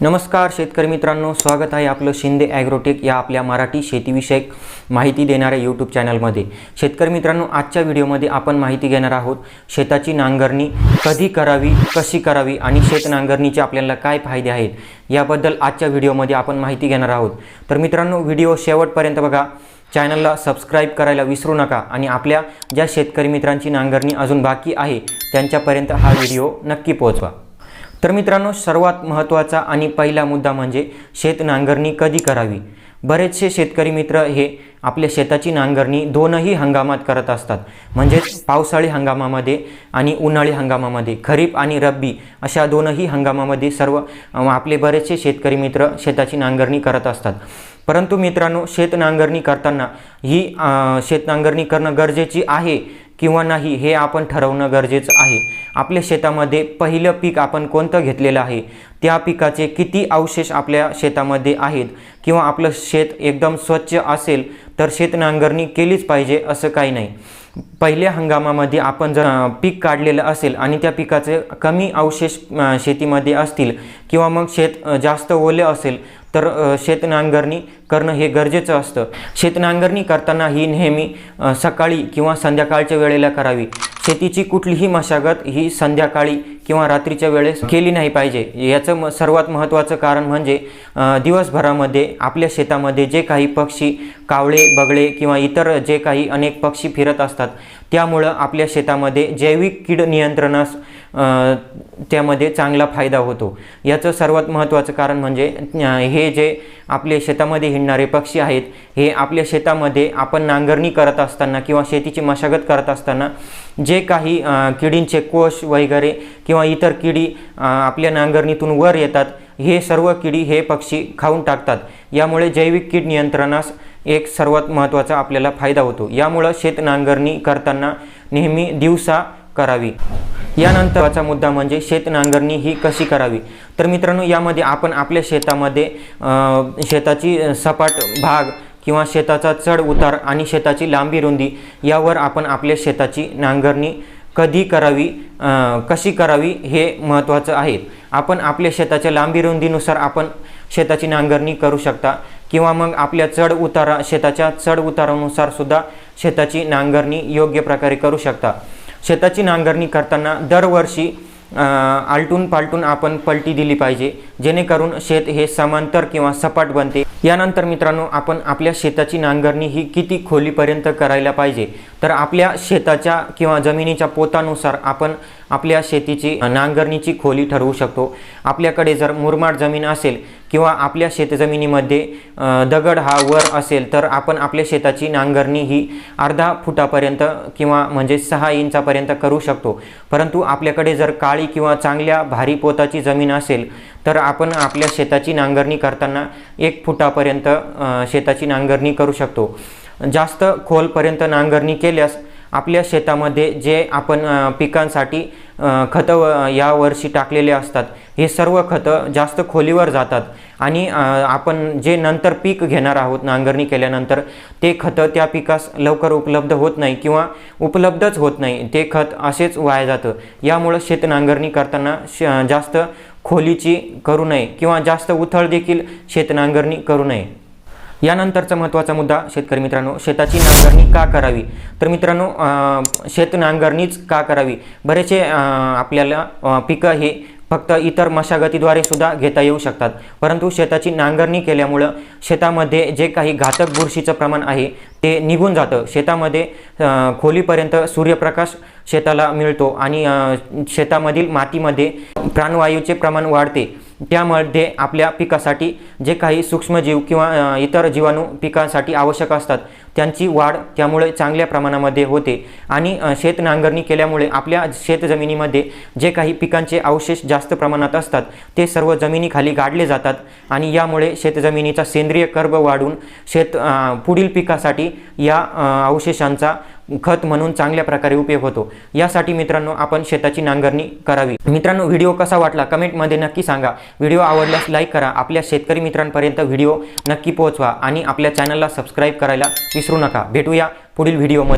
नमस्कार शेतकरी मित्रांनो स्वागत आहे आपलं शिंदे ॲग्रोटेक या आपल्या मराठी शेतीविषयक माहिती देणाऱ्या यूट्यूब चॅनलमध्ये. शेतकरी मित्रांनो आजच्या व्हिडिओमध्ये आपण माहिती घेणार आहोत शेताची नांगरणी कधी करावी कशी करावी आणि शेत नांगरणीचे आपल्याला काय फायदे आहेत याबद्दल आजच्या व्हिडिओमध्ये आपण माहिती घेणार आहोत. तर मित्रांनो व्हिडिओ शेवटपर्यंत बघा. चॅनलला सबस्क्राईब करायला विसरू नका आणि आपल्या ज्या शेतकरी मित्रांची नांगरणी अजून बाकी आहे त्यांच्यापर्यंत हा व्हिडिओ नक्की पोहोचवा. तर मित्रांनो सर्वात महत्त्वाचा आणि पहिला मुद्दा म्हणजे शेत नांगरणी कधी करावी? बरेचसे शेतकरी मित्र हे आपल्या शेताची नांगरणी दोनही हंगामात करत असतात. म्हणजेच पावसाळी हंगामामध्ये आणि उन्हाळी हंगामामध्ये खरीप आणि रब्बी अशा दोनही हंगामामध्ये सर्व आपले बरेचसे शेतकरी मित्र शेताची नांगरणी करत असतात. परंतु मित्रांनो शेत नांगरणी करताना ही शेत नांगरणी करणं गरजेची आहे किंवा नाही हे आपण ठरवणं गरजेचं आहे. आपल्या शेतामध्ये पहिलं पीक आपण कोणतं घेतलेलं आहे? त्या पिकाचे किती अवशेष आपल्या शेतामध्ये आहेत? किंवा आपलं शेत एकदम स्वच्छ असेल तर शेत नांगरणी केलीच पाहिजे असं काही नाही. पहिल्या हंगामामध्ये आपण जर पीक काढलेलं असेल आणि त्या पिकाचे कमी अवशेष शेतीमध्ये असतील किंवा मग शेत जास्त ओले असेल तर शेत नांगरणी करणं हे गरजेचं असतं. शेत नांगरणी करताना ही नेहमी सकाळी किंवा संध्याकाळच्या वेळेला करावी. शेतीची कुठलीही मशागत ही संध्याकाळी किंवा रात्रीच्या वेळेस केली नाही पाहिजे. याचं म सर्वात महत्त्वाचं कारण म्हणजे दिवसभरामध्ये आपल्या शेतामध्ये जे काही पक्षी कावळे बगळे किंवा इतर जे काही अनेक पक्षी फिरत असतात त्यामुळं आपल्या शेतामध्ये जैविक कीड नियंत्रणास त्यामध्ये चांगला फायदा होतो. याचं सर्वात महत्त्वाचं कारण म्हणजे हे जे आपले शेतामध्ये हिंडणारे पक्षी आहेत हे आपल्या शेतामध्ये आपण नांगरणी करत असताना किंवा शेतीची मशागत करत असताना जे काही किडींचे कोश वगैरे किंवा इतर किडी आपल्या नांगरणीतून वर येतात हे सर्व किडी हे पक्षी खाऊन टाकतात. यामुळे जैविक कीड नियंत्रणास एक सर्वात महत्त्वाचा आपल्याला फायदा होतो. यामुळं शेत नांगरणी करताना नेहमी दिवसा करावी. यानंतरचा मुद्दा म्हणजे शेत नांगरणी ही कशी करावी? तर मित्रांनो यामध्ये आपण आपल्या शेतामध्ये शेताची सपाट भाग किंवा शेताचा चढ उतार आणि शेताची लांबी रुंदी यावर आपण आपल्या शेताची नांगरणी कधी करावी कशी करावी हे महत्त्वाचं आहे. आपण आपल्या शेताच्या लांबी रुंदीनुसार आपण शेताची नांगरणी करू शकता किंवा मग आपल्या चढ उतारा शेताच्या चढ उतारानुसार सुद्धा शेताची नांगरणी योग्य प्रकारे करू शकता. शेताची नांगरणी करताना दरवर्षी आलटून पालटून आपण पलटी दिली पाहिजे जेणेकरून शेत हे समांतर किंवा सपाट बनते. यानंतर मित्रांनो आपण आपल्या शेताची नांगरणी ही किती खोलीपर्यंत करायला पाहिजे? तर आपल्या शेताच्या किंवा जमिनीच्या पोतानुसार आपण आपल्या शेतीची नांगरणीची खोली ठरवू शकतो. आपल्याकडे जर मुरमाड जमीन असेल किंवा आपल्या शेतजमिनीमध्ये दगड हा वर असेल तर आपण आपल्या शेताची नांगरणी ही अर्धा फुटापर्यंत किंवा म्हणजे सहा इंचापर्यंत करू शकतो. परंतु आपल्याकडे जर काळी किंवा चांगल्या भारी पोताची जमीन असेल तर आपण आपल्या शेताची नांगरणी करताना एक फुटापर्यंत शेताची नांगरणी करू शकतो. जास्त खोलपर्यंत नांगरणी केल्यास आपल्या शेतामध्ये जे आपण पिकांसाठी खतं या वर्षी टाकलेले असतात हे सर्व खतं जास्त खोलीवर जातात. आणि आपण जे नंतर पीक घेणार आहोत नांगरणी केल्यानंतर ते खतं त्या पिकास लवकर उपलब्ध होत नाही किंवा उपलब्धच होत नाही. ते खत असेच वाया जातं. यामुळं शेत नांगरणी करताना श जास्त खोलीची करू नये किंवा जास्त उथळ देखील शेत नांगरणी करू नये. यानंतरचा महत्त्वाचा मुद्दा शेतकरी मित्रांनो शेताची नांगरणी का करावी? तर मित्रांनो शेत नांगरणीच का करावी? बरेचसे आपल्याला पिकं हे फक्त इतर मशागतीद्वारे सुद्धा घेता येऊ शकतात. परंतु शेताची नांगरणी केल्यामुळं शेतामध्ये जे काही घातक बुरशीचं प्रमाण आहे ते निघून जातं. शेतामध्ये खोलीपर्यंत सूर्यप्रकाश शेताला मिळतो आणि शेतामधील मातीमध्ये प्राणवायूचे प्रमाण वाढते. त्यामध्ये आपल्या पिकासाठी जे काही सूक्ष्मजीव किंवा इतर जीवाणू पिकासाठी आवश्यक असतात त्यांची वाढ त्यामुळे चांगल्या प्रमाणामध्ये होते. आणि शेत नांगरणी केल्यामुळे आपल्या शेतजमिनीमध्ये जे काही पिकांचे अवशेष जास्त प्रमाणात असतात ते सर्व जमिनीखाली गाडले जातात आणि यामुळे शेतजमिनीचा सेंद्रिय कर्ब वाढून शेत पुढील पिकासाठी या अवशेषांचा खत म्हणून चांगल्या प्रकारे उपयोग होतो. यासाठी मित्रांनो आपण शेताची नांगरणी करावी. मित्रांनो व्हिडिओ कसा वाटला कमेंटमध्ये नक्की सांगा. व्हिडिओ आवडल्यास लाईक करा. आपल्या शेतकरी मित्रांपर्यंत व्हिडिओ नक्की पोहोचवा आणि आपल्या चॅनलला सबस्क्राईब करायला विसरू नका. भेटूया पुढील व्हिडिओमध्ये.